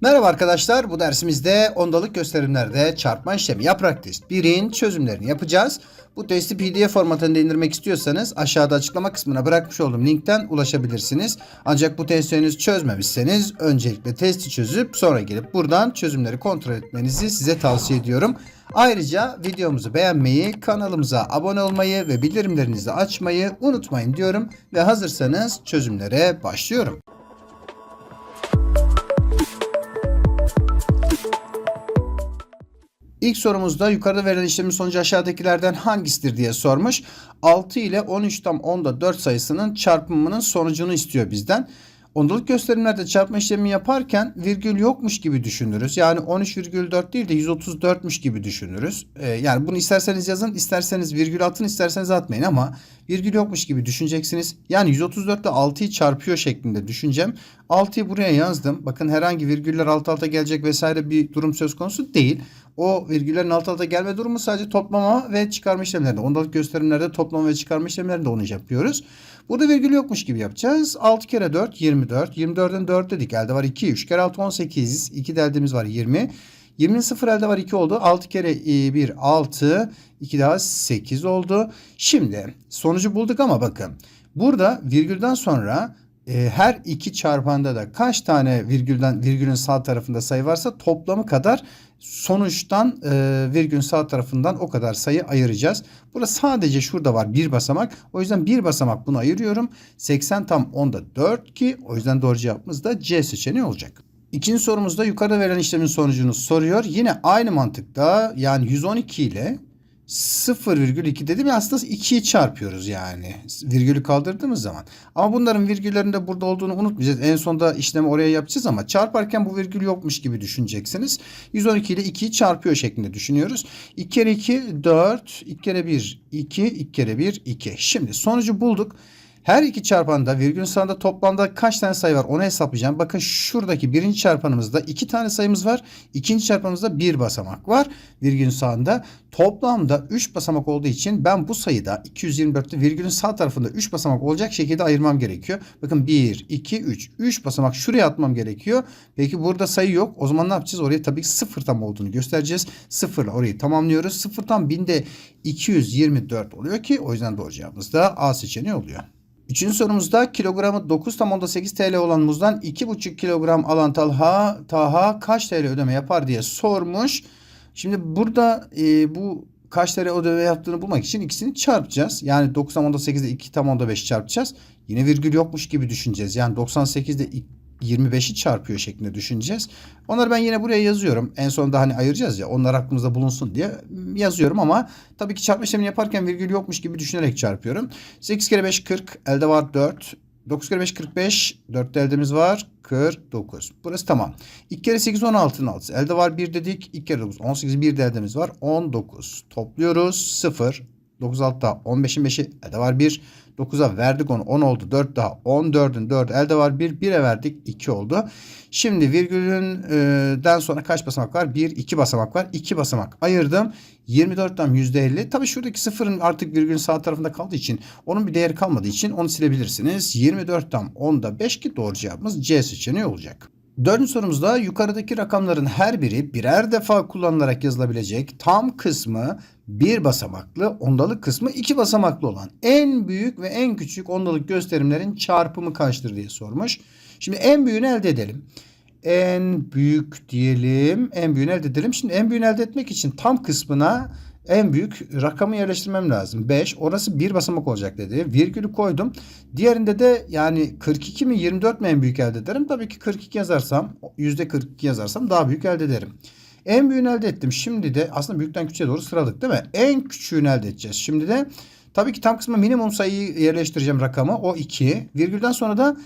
Merhaba arkadaşlar. Bu dersimizde ondalık gösterimlerde çarpma işlemi yaprak test 1'in çözümlerini yapacağız. Bu testi PDF formatında indirmek istiyorsanız aşağıda açıklama kısmına bırakmış olduğum linkten ulaşabilirsiniz. Ancak bu testi henüz çözmemişseniz öncelikle testi çözüp sonra gelip buradan çözümleri kontrol etmenizi size tavsiye ediyorum. Ayrıca videomuzu beğenmeyi, kanalımıza abone olmayı ve bildirimlerinizi açmayı unutmayın diyorum. Ve hazırsanız çözümlere başlıyorum. İlk sorumuzda yukarıda verilen işlemin sonucu aşağıdakilerden hangisidir diye sormuş. 6 ile 13 tam 10'da 4 sayısının çarpımının sonucunu istiyor bizden. Ondalık gösterimlerde çarpma işlemi yaparken virgül yokmuş gibi düşünürüz. Yani 13,4 değil de 134'müş gibi düşünürüz. Ee, yani bunu isterseniz yazın, isterseniz virgül atın, isterseniz atmayın ama virgül yokmuş gibi düşüneceksiniz. Yani 134 ile 6'yı çarpıyor şeklinde düşüneceğim. 6'yı buraya yazdım. Bakın herhangi virgüller alt alta gelecek vesaire bir durum söz konusu değil. O virgüllerin alt alta gelme durumu sadece toplama ve çıkarma işlemlerinde. Ondalık gösterimlerde toplama ve çıkarma işlemlerinde onu yapıyoruz. Burada virgül yokmuş gibi yapacağız. 6 kere 4 24. 24'den 4 dedik. Elde var 2. 3 kere 6 18. 2 de eldemiz var 20. 20'nin 0 elde var 2 oldu. 6 kere 1 6. 2 daha 8 oldu. Şimdi sonucu bulduk ama bakın. Burada virgülden sonra e, her iki çarpanda da kaç tane virgülden virgülün sağ tarafında sayı varsa toplamı kadar sonuçtan e, virgülün sağ tarafından o kadar sayı ayıracağız. Burada sadece şurada var bir basamak. O yüzden bir basamak bunu ayırıyorum. 80 tam onda 4 ki o yüzden doğru cevabımız da C seçeneği olacak. İkinci sorumuzda yukarıda verilen işlemin sonucunu soruyor. Yine aynı mantıkta yani 112 ile 0,2 dedim ya aslında 2'yi çarpıyoruz yani virgülü kaldırdığımız zaman. Ama bunların virgüllerinin de burada olduğunu unutmayacağız. En sonunda işlemi oraya yapacağız ama çarparken bu virgül yokmuş gibi düşüneceksiniz. 112 ile 2'yi çarpıyor şeklinde düşünüyoruz. 2 kere 2 4, 2 kere 1 2, 2 kere 1 2. Şimdi sonucu bulduk. Her iki çarpanda virgülün sağında toplamda kaç tane sayı var onu hesaplayacağım. Bakın şuradaki birinci çarpanımızda iki tane sayımız var. İkinci çarpanımızda bir basamak var. Virgülün sağında toplamda 3 basamak olduğu için ben bu sayıda 224'te virgülün sağ tarafında 3 basamak olacak şekilde ayırmam gerekiyor. Bakın 1, 2, 3. 3 basamak şuraya atmam gerekiyor. Peki burada sayı yok. O zaman ne yapacağız? Oraya tabii ki 0 tam olduğunu göstereceğiz. 0 ile orayı tamamlıyoruz. 0 tam 1000'de 224 oluyor ki o yüzden doğru cevabımız da A seçeneği oluyor. Üçüncü sorumuzda kilogramı 9 tam onda 8 TL olan muzdan 2,5 kilogram alan Talha, Taha kaç TL ödeme yapar diye sormuş. Şimdi burada e, bu kaç TL ödeme yaptığını bulmak için ikisini çarpacağız. Yani 9 tam onda 8 ile 2 tam onda 5 çarpacağız. Yine virgül yokmuş gibi düşüneceğiz. Yani 98 ile 25'i çarpıyor şeklinde düşüneceğiz. Onları ben yine buraya yazıyorum. En sonunda hani ayıracağız ya onlar aklımızda bulunsun diye yazıyorum ama tabii ki çarpma işlemini yaparken virgül yokmuş gibi düşünerek çarpıyorum. 8 kere 5 40 elde var 4. 9 kere 5 45. 4'te eldemiz var 49. Burası tamam. 2 kere 8 16'ın 6. Elde var 1 dedik. 2 kere 9 18 1 de eldemiz var 19. Topluyoruz 0. 9 altta 15'in 5'i elde var 1. 9'a verdik onu 10 oldu 4 daha 14'ün 4 elde var 1 1'e verdik 2 oldu. Şimdi virgülünden sonra kaç basamak var? 1 2 basamak var. 2 basamak ayırdım. 24'ten %50. Tabii şuradaki sıfırın artık virgülün sağ tarafında kaldığı için onun bir değeri kalmadığı için onu silebilirsiniz. 24'ten 10'da 5 ki doğru cevabımız C seçeneği olacak. Dördüncü sorumuzda yukarıdaki rakamların her biri birer defa kullanılarak yazılabilecek tam kısmı bir basamaklı, ondalık kısmı iki basamaklı olan en büyük ve en küçük ondalık gösterimlerin çarpımı kaçtır diye sormuş. Şimdi en büyüğünü elde edelim. En büyük diyelim. En büyüğünü elde edelim. Şimdi en büyüğünü elde etmek için tam kısmına en büyük rakamı yerleştirmem lazım. 5. Orası bir basamak olacak dedi. Virgülü koydum. Diğerinde de yani 42 mi 24 mi en büyük elde ederim? Tabii ki 42 yazarsam %42 yazarsam daha büyük elde ederim. En büyüğünü elde ettim. Şimdi de aslında büyükten küçüğe doğru sıraladık değil mi? En küçüğünü elde edeceğiz. Şimdi de tabii ki tam kısmına minimum sayıyı yerleştireceğim rakamı. O 2. Virgülden sonra da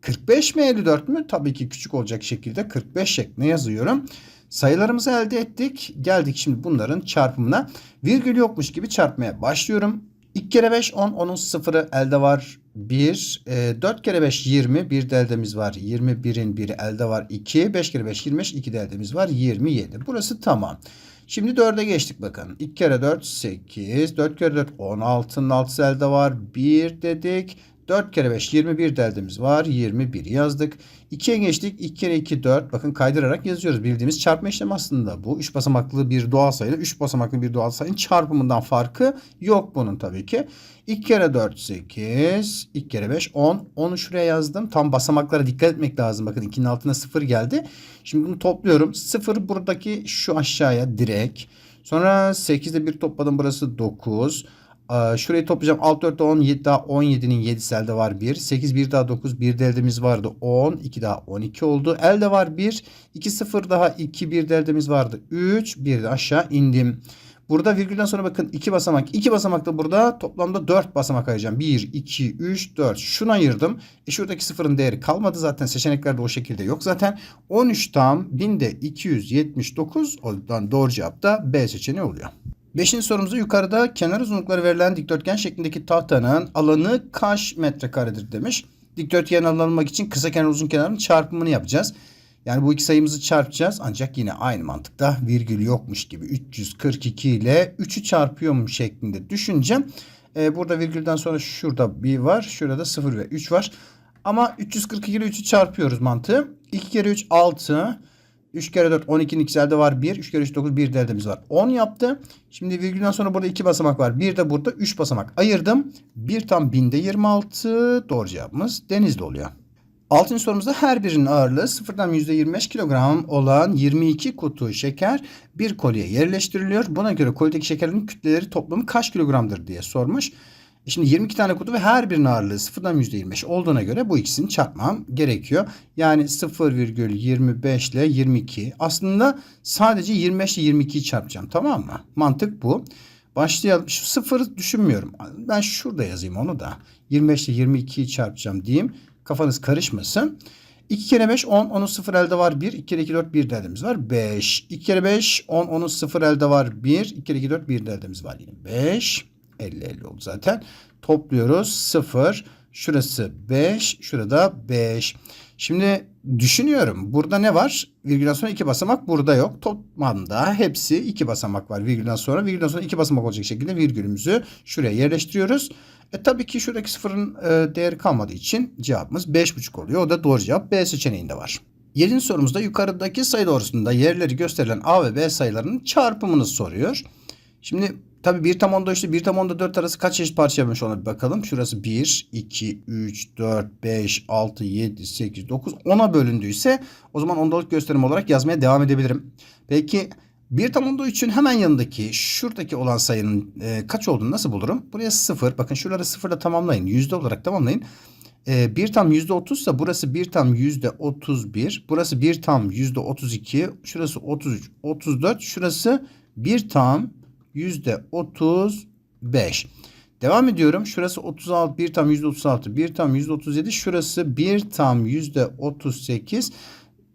45 mi 54 mü? Tabii ki küçük olacak şekilde 45 şeklinde yazıyorum. Sayılarımızı elde ettik. Geldik şimdi bunların çarpımına. Virgül yokmuş gibi çarpmaya başlıyorum. 2 kere 5 10. Onun sıfırı elde var 1. E, 4 kere 5 20. Bir de eldemiz var. 21'in biri elde var 2. 5 kere 5 25. 2 de eldemiz var 27. Burası tamam. Şimdi 4'e geçtik bakın. 2 kere 4 8. 4 kere 4 16'nın 6'sı elde var. 1 dedik. 4 kere 5 21 derdimiz var. 21 yazdık. 2'ye geçtik. 2 kere 2 4. Bakın kaydırarak yazıyoruz. Bildiğimiz çarpma işlemi aslında bu. 3 basamaklı bir doğal sayıyla 3 basamaklı bir doğal sayının çarpımından farkı yok bunun tabii ki. 2 kere 4 8. 2 kere 5 10. 10'u şuraya yazdım. Tam basamaklara dikkat etmek lazım. Bakın 2'nin altına 0 geldi. Şimdi bunu topluyorum. 0 buradaki şu aşağıya direkt. Sonra 8'de 1 topladım. Burası 9. Ee, Şurayı toplayacağım. 6 4 17 daha 17'nin 7'si elde var 1. 8 1 daha 9 1 de vardı 10. 2 daha 12 oldu. Elde var 1. 2 0 daha 2 1 de vardı 3. 1 de aşağı indim. Burada virgülden sonra bakın 2 basamak. 2 basamakta burada toplamda 4 basamak ayıracağım. 1, 2, 3, 4. Şunu ayırdım. E şuradaki sıfırın değeri kalmadı zaten. Seçeneklerde o şekilde yok zaten. 13 tam 1000'de 279. O yüzden doğru cevap da B seçeneği oluyor. Beşinci sorumuzda yukarıda kenar uzunlukları verilen dikdörtgen şeklindeki tahtanın alanı kaç metrekaredir demiş. Dikdörtgen alınmak için kısa kenar uzun kenarın çarpımını yapacağız. Yani bu iki sayımızı çarpacağız ancak yine aynı mantıkta virgül yokmuş gibi 342 ile 3'ü çarpıyormuş şeklinde düşüneceğim. Ee, burada virgülden sonra şurada bir var. Şurada 0 ve 3 var. Ama 342 ile 3'ü çarpıyoruz mantığı. 2 kere 3 6. 3 kere 4 12'nin ikisi elde var 1. 3 kere 3 9 1 de eldemiz var. 10 yaptı. Şimdi virgülden sonra burada 2 basamak var. 1 de burada 3 basamak ayırdım. 1 tam 1000'de 26. Doğru cevabımız denizli oluyor. Altıncı sorumuzda her birinin ağırlığı sıfırdan %25 kilogram olan 22 kutu şeker bir kolye yerleştiriliyor. Buna göre kolyedeki şekerlerin kütleleri toplamı kaç kilogramdır diye sormuş. E Şimdi 22 tane kutu ve her birinin ağırlığı sıfırdan %25 olduğuna göre bu ikisini çarpmam gerekiyor. Yani 0,25 ile 22. Aslında sadece 25 ile 22'yi çarpacağım tamam mı? Mantık bu. Başlayalım. Şu sıfırı düşünmüyorum. Ben şurada yazayım onu da. 25 ile 22'yi çarpacağım diyeyim. Kafanız karışmasın. 2 kere 5 10. Onun 0 elde var 1. 2 kere 2 4 1 deldemiz var. 5. 2 kere 5 10. Onun 0 elde var 1. 2 kere 2 4 1 deldemiz var yine 5. 50 50 oldu zaten. Topluyoruz 0. Şurası 5. Şurada 5. Şimdi düşünüyorum. Burada ne var? Virgülden sonra iki basamak burada yok. Toplamda hepsi iki basamak var virgülden sonra. Virgülden sonra iki basamak olacak şekilde virgülümüzü şuraya yerleştiriyoruz. E tabii ki şuradaki sıfırın e, değeri kalmadığı için cevabımız 5,5 oluyor. O da doğru cevap B seçeneğinde var. Yedinci sorumuzda yukarıdaki sayı doğrusunda yerleri gösterilen A ve B sayılarının çarpımını soruyor. Şimdi tabii 1 tam onda işte 1 tam onda 4 arası kaç eşit parça yapmış ona bir bakalım. Şurası 1, 2, 3, 4, 5, 6, 7, 8, 9, 10'a bölündüyse o zaman ondalık gösterim olarak yazmaya devam edebilirim. Peki 1 tam onda 3'ün hemen yanındaki şuradaki olan sayının e, kaç olduğunu nasıl bulurum? Buraya 0. Bakın şuraları 0 ile tamamlayın. Yüzde olarak tamamlayın. E, 1 tam yüzde 30 ise burası 1 tam yüzde 31. Burası 1 tam yüzde 32. Şurası 33, 34. Şurası 1 tam yüzde 35. Devam ediyorum. Şurası 36, 1 tam yüzde 36, 1 tam yüzde 37. Şurası 1 tam yüzde 38.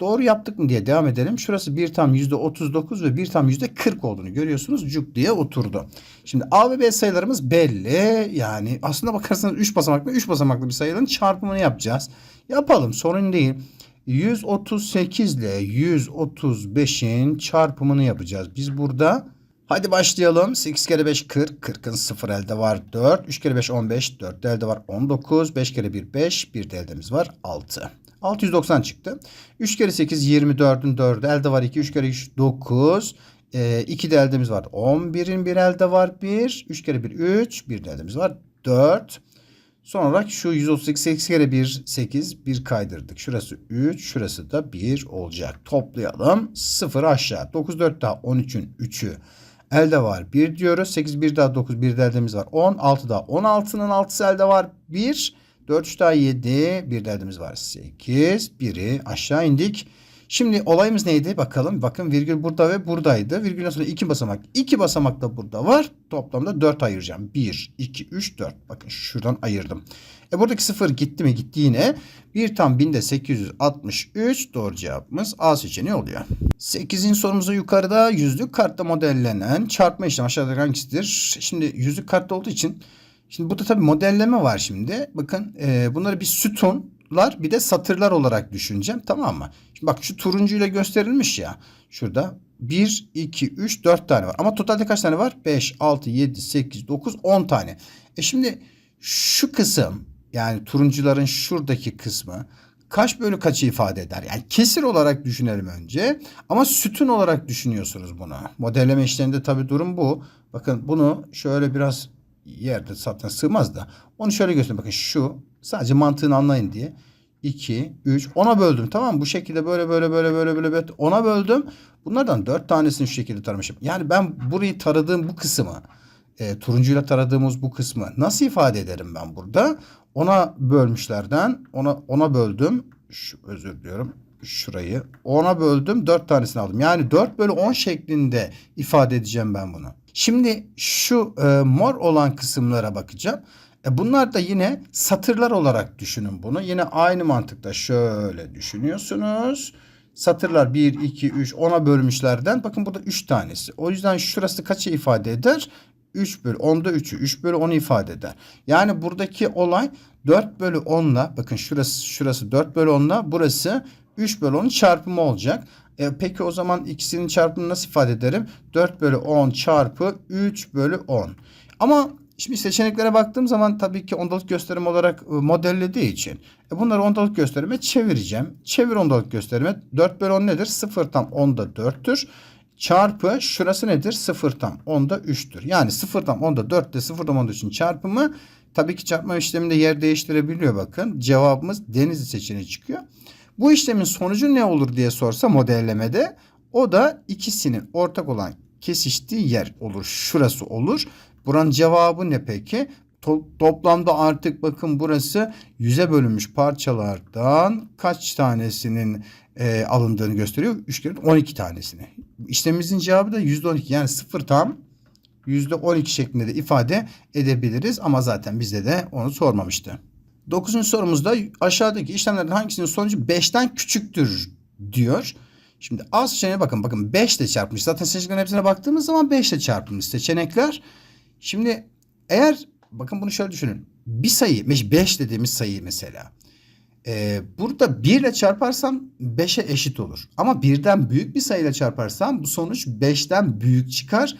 Doğru yaptık mı diye devam edelim. Şurası 1 tam yüzde 39 ve 1 tam yüzde 40 olduğunu görüyorsunuz. Cuk diye oturdu. Şimdi A ve B sayılarımız belli. Yani aslında bakarsanız 3 basamaklı 3 basamaklı bir sayının çarpımını yapacağız. Yapalım sorun değil. 138 ile 135'in çarpımını yapacağız. Biz burada Hadi başlayalım. 8 kere 5 40. 40'ın 0 elde var 4. 3 kere 5 15. 4 elde var 19. 5 kere 1 5. 1 de eldemiz var 6. 690 çıktı. 3 kere 8 24'ün 4'ü elde var 2. 3 kere 3 9. E, 2 de eldemiz var 11'in bir elde var 1. 3 kere 1 3. 1 de eldemiz var 4. Son olarak şu 138 8 kere 1 8 1 kaydırdık. Şurası 3 şurası da 1 olacak. Toplayalım 0 aşağı. 9 4 daha 13'ün 3'ü. Elde var 1 diyoruz. 8 1 daha 9 1 de var 10. 6 daha 16'nın 6'sı elde var 1. 4 3 daha 7 bir de eldemiz var 8. 1'i aşağı indik. Şimdi olayımız neydi? Bakalım. Bakın virgül burada ve buradaydı. Virgülden sonra iki basamak. iki basamak da burada var. Toplamda 4 ayıracağım. 1, 2, 3, 4. Bakın şuradan ayırdım. E buradaki 0 gitti mi? Gitti yine. 1 tam 1000'de 863. Doğru cevabımız A seçeneği oluyor. 8. sorumuzu yukarıda yüzlük kartta modellenen çarpma işlemi aşağıdaki hangisidir? Şimdi yüzlük kartta olduğu için Şimdi burada tabii modelleme var şimdi. Bakın e, bunları bir sütunlar bir de satırlar olarak düşüneceğim. Tamam mı? Şimdi bak şu turuncuyla gösterilmiş ya. Şurada 1, 2, 3, 4 tane var. Ama totalde kaç tane var? 5, 6, 7, 8, 9, 10 tane. E şimdi şu kısım yani turuncuların şuradaki kısmı kaç bölü kaçı ifade eder? Yani kesir olarak düşünelim önce ama sütun olarak düşünüyorsunuz bunu. Modelleme işleminde tabii durum bu. Bakın bunu şöyle biraz yerde zaten sığmaz da onu şöyle göstereyim. Bakın şu sadece mantığını anlayın diye. 2, 3, 10'a böldüm tamam mı? Bu şekilde böyle böyle böyle böyle böyle böyle 10'a böldüm. Bunlardan 4 tanesini şu şekilde taramışım. Yani ben burayı taradığım bu kısmı e, turuncuyla taradığımız bu kısmı nasıl ifade ederim ben burada? Ona bölmüşlerden ona ona böldüm. Şu, özür diliyorum. Şurayı ona böldüm. 4 tanesini aldım. Yani 4 bölü 10 şeklinde ifade edeceğim ben bunu. Şimdi şu e, mor olan kısımlara bakacağım. E bunlar da yine satırlar olarak düşünün bunu. Yine aynı mantıkta şöyle düşünüyorsunuz. Satırlar 1, 2, 3, 10'a bölmüşlerden. Bakın burada 3 tanesi. O yüzden şurası kaçı ifade eder? 3 bölü 10'da 3'ü 3 bölü 10'u ifade eder. Yani buradaki olay 4 bölü 10'la bakın şurası şurası 4 bölü 10'la burası 3 bölü 10'un çarpımı olacak. E, peki o zaman ikisinin çarpımını nasıl ifade ederim? 4 bölü 10 çarpı 3 bölü 10. Ama Şimdi seçeneklere baktığım zaman tabii ki ondalık gösterim olarak e, modellediği için e bunları ondalık gösterime çevireceğim. Çevir ondalık gösterime 4 bölü 10 nedir? 0 tam 10'da 4'tür. Çarpı şurası nedir? 0 tam 10'da 3'tür. Yani 0 tam 10'da 4 ile 0 tam 10'da 3'ün çarpımı tabii ki çarpma işleminde yer değiştirebiliyor bakın. Cevabımız Denizli seçeneği çıkıyor. Bu işlemin sonucu ne olur diye sorsa modellemede o da ikisinin ortak olan kesiştiği yer olur. Şurası olur. Buranın cevabı ne peki? To- toplamda artık bakın burası yüze bölünmüş parçalardan kaç tanesinin e, alındığını gösteriyor. 3 kere 12 tanesini. İşlemimizin cevabı da %12 yani 0 tam %12 şeklinde de ifade edebiliriz ama zaten bizde de onu sormamıştı. 9. sorumuzda aşağıdaki işlemlerden hangisinin sonucu 5'ten küçüktür diyor. Şimdi A seçeneğine bakın. Bakın 5 ile çarpmış. Zaten seçeneklerin hepsine baktığımız zaman 5 ile çarpılmış seçenekler. Şimdi eğer bakın bunu şöyle düşünün. Bir sayı 5 dediğimiz sayı mesela. Ee, burada 1 ile çarparsam 5'e eşit olur. Ama birden büyük bir sayıyla çarparsam bu sonuç 5'ten büyük çıkar.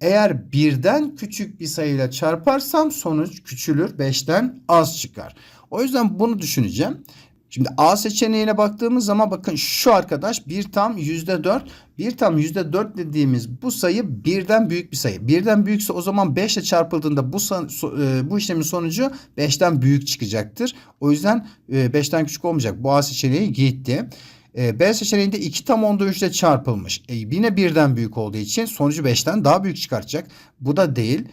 Eğer birden küçük bir sayıyla çarparsam sonuç küçülür 5'ten az çıkar. O yüzden bunu düşüneceğim. Şimdi A seçeneğine baktığımız zaman bakın şu arkadaş bir tam yüzde dört. Bir tam yüzde dört dediğimiz bu sayı birden büyük bir sayı. Birden büyükse o zaman 5 ile çarpıldığında bu, e, bu işlemin sonucu 5'ten büyük çıkacaktır. O yüzden 5'ten küçük olmayacak. Bu A seçeneği gitti. E, B seçeneğinde 2 tam onda 3 ile çarpılmış. E, yine birden büyük olduğu için sonucu 5'ten daha büyük çıkartacak. Bu da değil.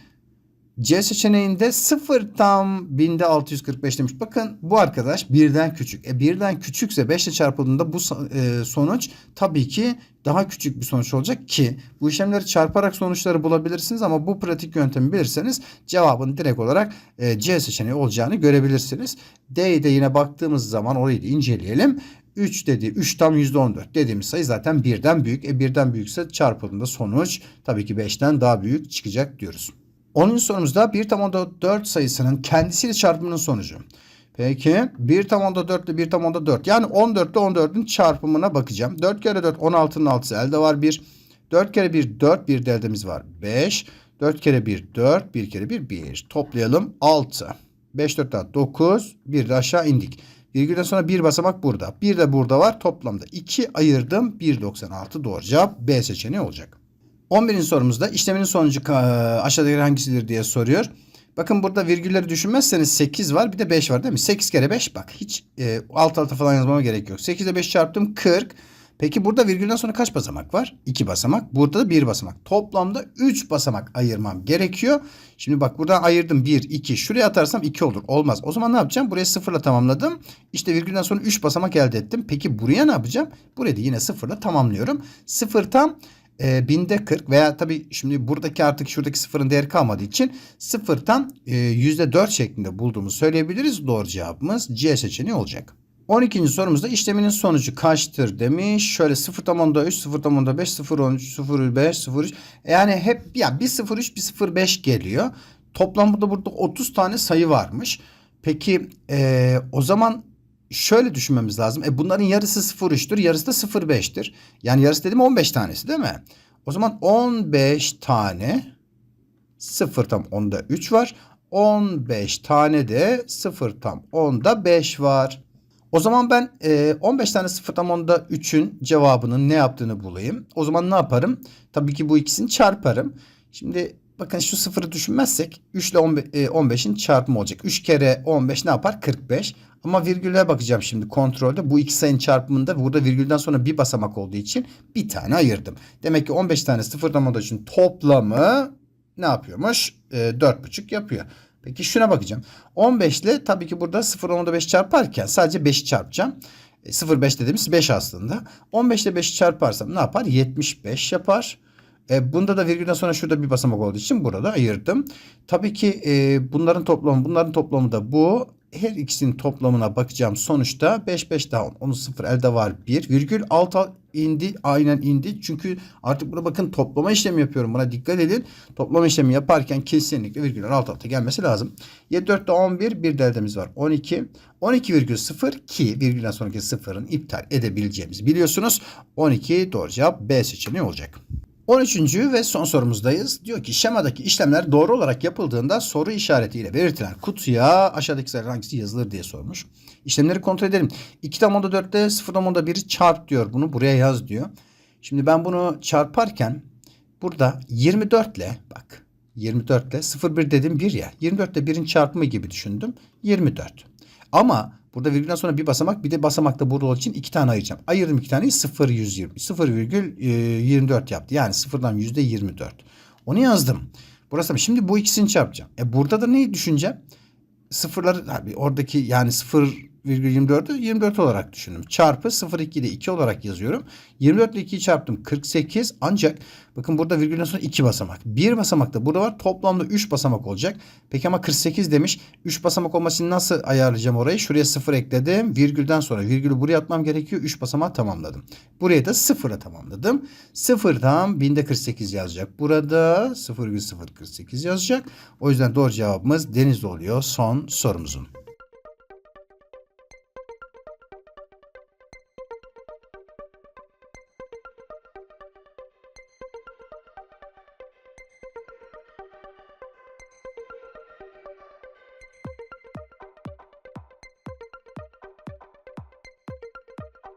C seçeneğinde 0 tam binde 645 demiş. Bakın bu arkadaş birden küçük. E birden küçükse 5 ile çarpıldığında bu e, sonuç tabii ki daha küçük bir sonuç olacak ki bu işlemleri çarparak sonuçları bulabilirsiniz ama bu pratik yöntemi bilirseniz cevabın direkt olarak e, C seçeneği olacağını görebilirsiniz. D'ye de yine baktığımız zaman orayı da inceleyelim. 3 dedi 3 tam %14 dediğimiz sayı zaten birden büyük. E birden büyükse çarpıldığında sonuç tabii ki 5'ten daha büyük çıkacak diyoruz. 10. sorumuzda 1 tam onda 4 sayısının kendisiyle çarpımının sonucu. Peki 1 tam onda 4 ile 1 tam onda 4. Yani 14 ile 14'ün çarpımına bakacağım. 4 kere 4 16'nın 6'sı elde var 1. 4 kere 1 4 bir de var 5. 4 kere 1 4 1 kere 1 1. Toplayalım 6. 5 4 daha 9. 1 de aşağı indik. Virgülden sonra bir basamak burada. Bir de burada var. Toplamda 2 ayırdım. 1.96 doğru cevap B seçeneği olacak. 11. sorumuzda işleminin sonucu aşağıdaki hangisidir diye soruyor. Bakın burada virgülleri düşünmezseniz 8 var bir de 5 var değil mi? 8 kere 5 bak hiç e, alt alta falan yazmama gerek yok. 8 ile 5 çarptım 40. Peki burada virgülden sonra kaç basamak var? 2 basamak. Burada da 1 basamak. Toplamda 3 basamak ayırmam gerekiyor. Şimdi bak buradan ayırdım 1, 2. Şuraya atarsam 2 olur. Olmaz. O zaman ne yapacağım? Buraya 0 ile tamamladım. İşte virgülden sonra 3 basamak elde ettim. Peki buraya ne yapacağım? Burayı da yine 0 ile tamamlıyorum. 0 tam e, binde 40 veya tabii şimdi buradaki artık şuradaki sıfırın değeri kalmadığı için sıfırdan e, yüzde 4 şeklinde bulduğumuzu söyleyebiliriz. Doğru cevabımız C seçeneği olacak. 12. sorumuzda işleminin sonucu kaçtır demiş. Şöyle 0 tam onda 3, 0 tam onda 5, 0 13, 0 5, 0 3. Yani hep ya bir 0 3 bir 0 5 geliyor. Toplamda burada 30 tane sayı varmış. Peki e, o zaman şöyle düşünmemiz lazım. E bunların yarısı 0.3'tür, yarısı da 0.5'tir. Yani yarısı dedim 15 tanesi değil mi? O zaman 15 tane 0 tam onda 3 var. 15 tane de 0 tam 10'da 5 var. O zaman ben e, 15 tane 0 tam 10'da 3'ün cevabının ne yaptığını bulayım. O zaman ne yaparım? Tabii ki bu ikisini çarparım. Şimdi bakın şu sıfırı düşünmezsek 3 ile 15'in çarpımı olacak. 3 kere 15 ne yapar? 45. Ama virgüle bakacağım şimdi kontrolde. Bu iki sayının çarpımında burada virgülden sonra bir basamak olduğu için bir tane ayırdım. Demek ki 15 tane 0 tam 10'da 3'ün toplamı ne yapıyormuş? E, 4,5 yapıyor. Peki şuna bakacağım. 15 ile tabii ki burada 0 10'da 5 çarparken sadece 5'i çarpacağım. E, 0,5 dediğimiz 5 aslında. 15 ile 5'i çarparsam ne yapar? 75 yapar. E, bunda da virgülden sonra şurada bir basamak olduğu için burada ayırdım. Tabii ki e, bunların toplamı bunların toplamı da bu. Her ikisinin toplamına bakacağım. Sonuçta 5 5 daha 10. Onun 0 elde var 1. Virgül alta indi. Aynen indi. Çünkü artık burada bakın toplama işlemi yapıyorum. Buna dikkat edin. Toplama işlemi yaparken kesinlikle virgüller alt alta gelmesi lazım. 7 4'te 11. Bir de eldemiz var. 12. 12 virgül 0 ki virgülden sonraki sıfırın iptal edebileceğimizi biliyorsunuz. 12 doğru cevap B seçeneği olacak. 13. ve son sorumuzdayız. Diyor ki şemadaki işlemler doğru olarak yapıldığında soru işaretiyle belirtilen kutuya aşağıdaki sayılar hangisi yazılır diye sormuş. İşlemleri kontrol edelim. 2 tam onda 4'te 0 tam onda 1'i çarp diyor. Bunu buraya yaz diyor. Şimdi ben bunu çarparken burada 24 ile bak 24 ile 0 1 dedim 1 ya. 24 ile 1'in çarpımı gibi düşündüm. 24. Ama burada virgülden sonra bir basamak bir de basamakta burada olduğu için iki tane ayıracağım. Ayırdım iki taneyi 0 120. 0 virgül e, 24 yaptı. Yani sıfırdan yüzde 24. Onu yazdım. Burası mı? Şimdi bu ikisini çarpacağım. E burada da neyi düşüneceğim? Sıfırları oradaki yani 0,24'ü 24 olarak düşündüm. Çarpı 0,2 de 2 olarak yazıyorum. 24 ile 2'yi çarptım 48 ancak bakın burada virgülden sonra 2 basamak. Bir basamak da burada var. Toplamda 3 basamak olacak. Peki ama 48 demiş. 3 basamak olması nasıl ayarlayacağım orayı? Şuraya 0 ekledim. Virgülden sonra virgülü buraya atmam gerekiyor. 3 basamağı tamamladım. Buraya da 0'a tamamladım. 0'dan 1000'de 48 yazacak. Burada 0,048 yazacak. O yüzden doğru cevabımız Denizli oluyor son sorumuzun.